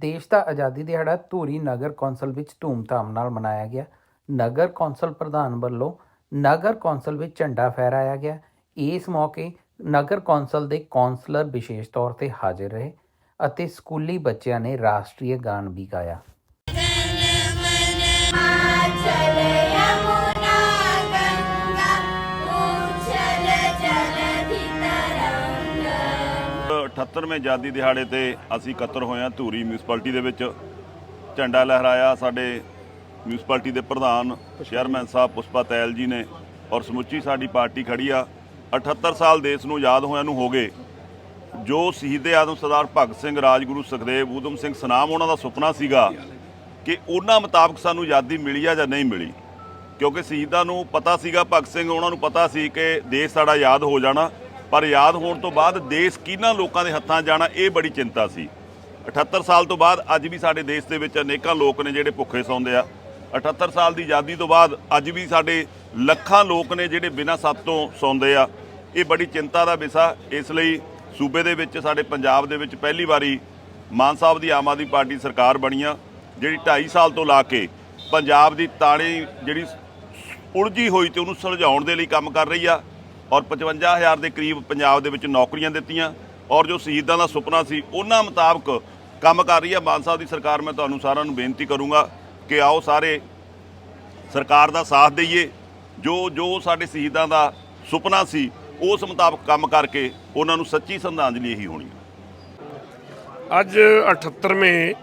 ਦੇਸ਼ ਦਾ ਆਜ਼ਾਦੀ ਦਿਹਾੜਾ ਧੂਰੀ ਨਗਰ ਕੌਂਸਲ ਵਿੱਚ ਧੂਮਧਾਮ ਨਾਲ ਮਨਾਇਆ ਗਿਆ। ਨਗਰ ਕੌਂਸਲ ਪ੍ਰਧਾਨ ਵੱਲੋਂ ਨਗਰ ਕੌਂਸਲ ਵਿੱਚ ਝੰਡਾ ਫਹਿਰਾਇਆ ਗਿਆ। ਇਸ ਮੌਕੇ ਨਗਰ ਕੌਂਸਲ ਦੇ ਕੌਂਸਲਰ ਵਿਸ਼ੇਸ਼ ਤੌਰ ਤੇ ਹਾਜ਼ਰ ਰਹੇ ਅਤੇ ਸਕੂਲੀ ਬੱਚਿਆਂ ਨੇ ਰਾਸ਼ਟਰੀ ਗਾਨ ਵੀ ਗਾਇਆ। 78ਵੇਂ ਆਜ਼ਾਦੀ ਦਿਹਾੜੇ ਤੇ ਅਸੀਂ ਇਕੱਤਰ ਹੋਏ ਹਾਂ ਧੂਰੀ ਮਿਊਨਿਸਪੈਲਿਟੀ ਦੇ ਵਿੱਚ। ਝੰਡਾ ਲਹਿਰਾਇਆ ਸਾਡੇ ਮਿਊਨਿਸਪੈਲਿਟੀ ਦੇ ਪ੍ਰਧਾਨ ਚੇਅਰਮੈਨ ਸਾਹਿਬ ਪੁਸ਼ਪਾ ਤੈਲ ਜੀ ਨੇ ਔਰ ਸਮੁੱਚੀ ਸਾਡੀ ਪਾਰਟੀ ਖੜੀ ਆ। 78 ਸਾਲ ਦੇਸ਼ ਨੂੰ ਆਜ਼ਾਦ ਹੋਇਆਂ ਨੂੰ ਹੋ ਗਏ। ਜੋ ਸ਼ਹੀਦ ਆਦਮ ਸਰਦਾਰ ਭਗਤ ਸਿੰਘ, ਰਾਜਗੁਰੂ ਸੁਖਦੇਵ, ਊਧਮ ਸਿੰਘ ਸਨਾਮ, ਉਹਨਾਂ ਦਾ ਸੁਪਨਾ ਸੀਗਾ ਕਿ ਉਹਨਾਂ ਮੁਤਾਬਕ ਸਾਨੂੰ ਆਜ਼ਾਦੀ ਮਿਲੀ ਆ ਜਾਂ ਨਹੀਂ ਮਿਲੀ। ਕਿਉਂਕਿ ਸ਼ਹੀਦਾਂ ਨੂੰ ਪਤਾ ਸੀਗਾ, ਭਗਤ ਸਿੰਘ ਉਹਨਾਂ ਨੂੰ ਪਤਾ ਸੀ ਕਿ ਦੇਸ਼ ਸਾਡਾ ਆਜ਼ਾਦ ਹੋ ਜਾਣਾ। ਪਰ ਯਾਦ ਹੋਣ ਤੋਂ ਬਾਅਦ ਦੇਸ਼ ਕਿਹਨਾਂ ਲੋਕਾਂ ਦੇ ਹੱਥਾਂ ਜਾਣਾ, ਇਹ ਬੜੀ ਚਿੰਤਾ ਸੀ। 78 ਸਾਲ ਤੋਂ ਬਾਅਦ ਅੱਜ ਵੀ ਸਾਡੇ ਦੇਸ਼ ਦੇ ਵਿੱਚ ਅਨੇਕਾਂ ਲੋਕ ਨੇ ਜਿਹੜੇ ਭੁੱਖੇ ਸੌਂਦੇ ਆ। 78 ਸਾਲ ਦੀ ਆਜ਼ਾਦੀ ਤੋਂ ਬਾਅਦ ਅੱਜ ਵੀ ਸਾਡੇ ਲੱਖਾਂ ਲੋਕ ਨੇ ਜਿਹੜੇ ਬਿਨਾਂ ਸੱਤ ਤੋਂ ਸੌਂਦੇ ਆ। ਇਹ ਬੜੀ ਚਿੰਤਾ ਦਾ ਵਿਸ਼ਾ। ਇਸ ਲਈ ਸੂਬੇ ਦੇ ਵਿੱਚ, ਸਾਡੇ ਪੰਜਾਬ ਦੇ ਵਿੱਚ ਪਹਿਲੀ ਵਾਰੀ ਮਾਨ ਸਾਹਿਬ ਦੀ ਆਮ ਆਦਮੀ ਪਾਰਟੀ ਸਰਕਾਰ ਬਣੀ ਆ, ਜਿਹੜੀ 2.5 ਸਾਲ ਤੋਂ ਲਾ ਕੇ ਪੰਜਾਬ ਦੀ ਤਾਣੀ ਜਿਹੜੀ ਉਲਝੀ ਹੋਈ ਤੇ ਉਹਨੂੰ ਸੁਲਝਾਉਣ ਦੇ ਲਈ ਕੰਮ ਕਰ ਰਹੀ ਆ। ਔਰ 55000 ਦੇ ਕਰੀਬ ਪੰਜਾਬ ਦੇ ਵਿੱਚ ਨੌਕਰੀਆਂ ਦਿੱਤੀਆਂ। ਔਰ ਜੋ ਸ਼ਹੀਦਾਂ ਦਾ ਸੁਪਨਾ ਸੀ, ਉਹਨਾਂ ਮੁਤਾਬਕ ਕੰਮ ਕਰ ਰਹੀ ਹੈ ਮਾਨ ਸਾਹਿਬ ਦੀ ਸਰਕਾਰ। ਮੈਂ ਤੁਹਾਨੂੰ ਸਾਰਿਆਂ ਨੂੰ ਬੇਨਤੀ ਕਰੂੰਗਾ ਕਿ ਆਓ ਸਾਰੇ ਸਰਕਾਰ ਦਾ ਸਾਥ ਦਈਏ। ਜੋ ਜੋ ਸਾਡੇ ਸ਼ਹੀਦਾਂ ਦਾ ਸੁਪਨਾ ਸੀ, ਉਸ ਮੁਤਾਬਕ ਕੰਮ ਕਰਕੇ ਉਹਨਾਂ ਨੂੰ ਸੱਚੀ ਸ਼ਰਧਾਂਜਲੀ ਇਹੀ ਹੋਣੀ ਅੱਜ 78ਵੇਂ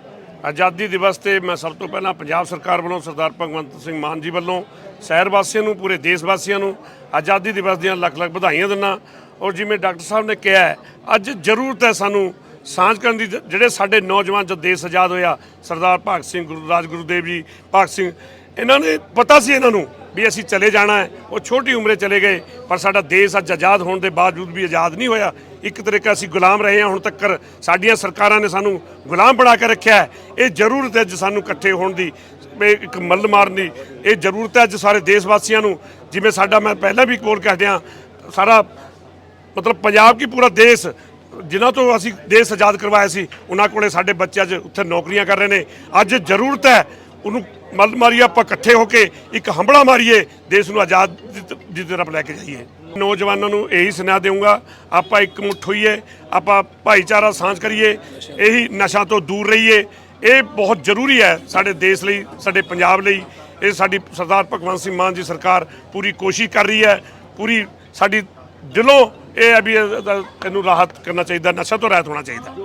ਆਜ਼ਾਦੀ ਦਿਵਸ ਤੇ ਮੈਂ ਸਭ ਤੋਂ ਪਹਿਲਾਂ ਪੰਜਾਬ ਸਰਕਾਰ ਵੱਲੋਂ ਸਰਦਾਰ ਭਗਵੰਤ ਸਿੰਘ ਮਾਨ ਜੀ ਵੱਲੋਂ ਸ਼ਹਿਰ ਵਾਸੀਆਂ ਨੂੰ, ਪੂਰੇ ਦੇਸ਼ ਵਾਸੀਆਂ ਨੂੰ ਆਜ਼ਾਦੀ ਦਿਵਸ ਦੀਆਂ ਲੱਖ ਲੱਖ ਵਧਾਈਆਂ ਦਿੰਦਾ। ਔਰ ਜਿਵੇਂ ਡਾਕਟਰ ਸਾਹਿਬ ਨੇ ਕਿਹਾ ਅੱਜ ਜ਼ਰੂਰਤ ਹੈ ਸਾਨੂੰ ਸਾਂਝ ਕਰਨ ਦੀ ਜਿਹੜੇ ਸਾਡੇ ਨੌਜਵਾਨ ਜਦ ਦੇਸ਼ ਆਜ਼ਾਦ ਹੋਇਆ, ਸਰਦਾਰ ਭਗਤ ਸਿੰਘ ਗੁਰੂ ਰਾਜਗੁਰੂ ਦੇਵ ਜੀ, ਭਗਤ ਸਿੰਘ, ਇਹਨਾਂ ਨੇ ਪਤਾ ਸੀ ਇਹਨਾਂ ਨੂੰ ਵੀ ਅਸੀਂ ਚਲੇ ਜਾਣਾ ਹੈ। ਉਹ ਛੋਟੀ ਉਮਰੇ ਚਲੇ ਗਏ, ਪਰ ਸਾਡਾ ਦੇਸ਼ ਅੱਜ ਆਜ਼ਾਦ ਹੋਣ ਦੇ ਬਾਵਜੂਦ ਵੀ ਆਜ਼ਾਦ ਨਹੀਂ ਹੋਇਆ। ਇੱਕ ਤਰੀਕਾ ਅਸੀਂ ਗੁਲਾਮ ਰਹੇ ਹਾਂ, ਹੁਣ ਤੱਕ ਸਾਡੀਆਂ ਸਰਕਾਰਾਂ ਨੇ ਸਾਨੂੰ ਗੁਲਾਮ ਬਣਾ ਕੇ ਰੱਖਿਆ ਹੈ। ਇਹ ਜ਼ਰੂਰਤ ਹੈ ਅੱਜ ਸਾਨੂੰ ਇਕੱਠੇ ਹੋਣ ਦੀ। ਇੱਕ ਮੱਲ ਮਾਰਨ ਦੀ ਇਹ ਜ਼ਰੂਰਤ ਹੈ ਅੱਜ ਸਾਰੇ ਦੇਸ਼ ਵਾਸੀਆਂ ਨੂੰ। ਜਿਵੇਂ ਸਾਡਾ ਮੈਂ ਪਹਿਲਾਂ ਵੀ ਕੋਲ ਕਹਿ ਦਿਆਂ ਸਾਰਾ ਮਤਲਬ ਪੰਜਾਬ ਕੀ ਪੂਰਾ ਦੇਸ਼, ਜਿਨ੍ਹਾਂ ਤੋਂ ਅਸੀਂ ਦੇਸ਼ ਆਜ਼ਾਦ ਕਰਵਾਇਆ ਸੀ, ਉਹਨਾਂ ਕੋਲੇ ਸਾਡੇ ਬੱਚੇ ਅੱਜ ਉੱਥੇ ਨੌਕਰੀਆਂ ਕਰ ਰਹੇ ਨੇ। ਅੱਜ ਜ਼ਰੂਰਤ ਹੈ, ਉਹਨੂੰ ਮੱਲ ਮਾਰੀਏ ਆਪਾਂ ਇਕੱਠੇ ਹੋ ਕੇ ਇੱਕ ਹੰਬੜਾ ਮਾਰੀਏ, ਦੇਸ਼ ਨੂੰ ਆਜ਼ਾਦ ਦੀ- ਦੀ ਤਰਫ ਲੈ ਕੇ ਜਾਈਏ। ਨੌਜਵਾਨਾਂ ਨੂੰ ਇਹੀ ਸੁਨੇਹਾ ਦੇਵਾਂਗਾ ਆਪਾਂ ਇੱਕ ਮੁੱਠ ਹੋਈਏ, ਆਪਾਂ ਭਾਈਚਾਰਾ ਸਾਂਝ ਕਰੀਏ, ਇਹੀ ਨਸ਼ਾ ਤੋਂ ਦੂਰ ਰਹੀਏ ਇਹ ਬਹੁਤ ਜ਼ਰੂਰੀ ਹੈ ਸਾਡੇ ਦੇਸ਼ ਲਈ, ਸਾਡੇ ਪੰਜਾਬ ਲਈ। ਇਹ ਸਾਡੀ ਸਰਦਾਰ ਭਗਵੰਤ ਸਿੰਘ ਮਾਨ ਜੀ ਸਰਕਾਰ ਪੂਰੀ ਕੋਸ਼ਿਸ਼ ਕਰ ਰਹੀ ਹੈ, ਪੂਰੀ ਸਾਡੀ ਦਿਲੋਂ ਇਹ ਹੈ ਵੀ ਇਹਦਾ- ਇਹਨੂੰ ਰਾਹਤ ਕਰਨਾ ਚਾਹੀਦਾ ਨਸ਼ਾ ਤੋਂ ਰਹਿਤ ਹੋਣਾ ਚਾਹੀਦਾ।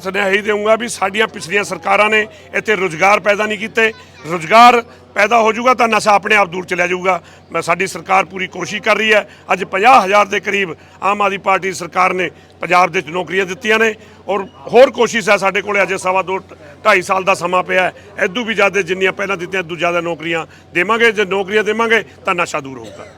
ਸੁਨੇਹਾ ਹੀ ਦੇਵਾਂਗਾ ਵੀ ਸਾਡੀਆਂ ਪਿਛਲੀਆਂ ਸਰਕਾਰਾਂ ਨੇ ਇੱਥੇ ਰੁਜ਼ਗਾਰ ਪੈਦਾ ਨਹੀਂ ਕੀਤੇ। ਰੁਜ਼ਗਾਰ ਪੈਦਾ ਹੋ ਜਾਊਗਾ ਤਾਂ ਨਸ਼ਾ ਆਪਣੇ ਆਪ ਦੂਰ ਚਲਿਆ ਜਾਊਗਾ। ਮੈਂ ਸਾਡੀ ਸਰਕਾਰ ਪੂਰੀ ਕੋਸ਼ਿਸ਼ ਕਰ ਰਹੀ ਹੈ। ਅੱਜ 50000 ਦੇ ਕਰੀਬ ਆਮ ਆਦਮੀ ਪਾਰਟੀ ਸਰਕਾਰ ਨੇ ਪੰਜਾਬ ਦੇ ਵਿੱਚ ਨੌਕਰੀਆਂ ਦਿੱਤੀਆਂ ਨੇ ਔਰ ਹੋਰ ਕੋਸ਼ਿਸ਼ ਹੈ ਸਾਡੇ ਕੋਲੇ ਅਜੇ ਸਵਾ ਦੋ ਢਾਈ ਸਾਲ ਦਾ ਸਮਾਂ ਪਿਆ ਹੈ। ਐਦੂ ਵੀ ਜ਼ਿਆਦਾ ਜਿੰਨੀਆਂ ਪਹਿਲਾਂ ਦਿੱਤੀਆਂ, ਐਦੂ ਜ਼ਿਆਦਾ ਨੌਕਰੀਆਂ ਦੇਵਾਂਗੇ। ਜੇ ਨੌਕਰੀਆਂ ਦੇਵਾਂਗੇ ਤਾਂ ਨਸ਼ਾ ਦੂਰ ਹੋਊਗਾ।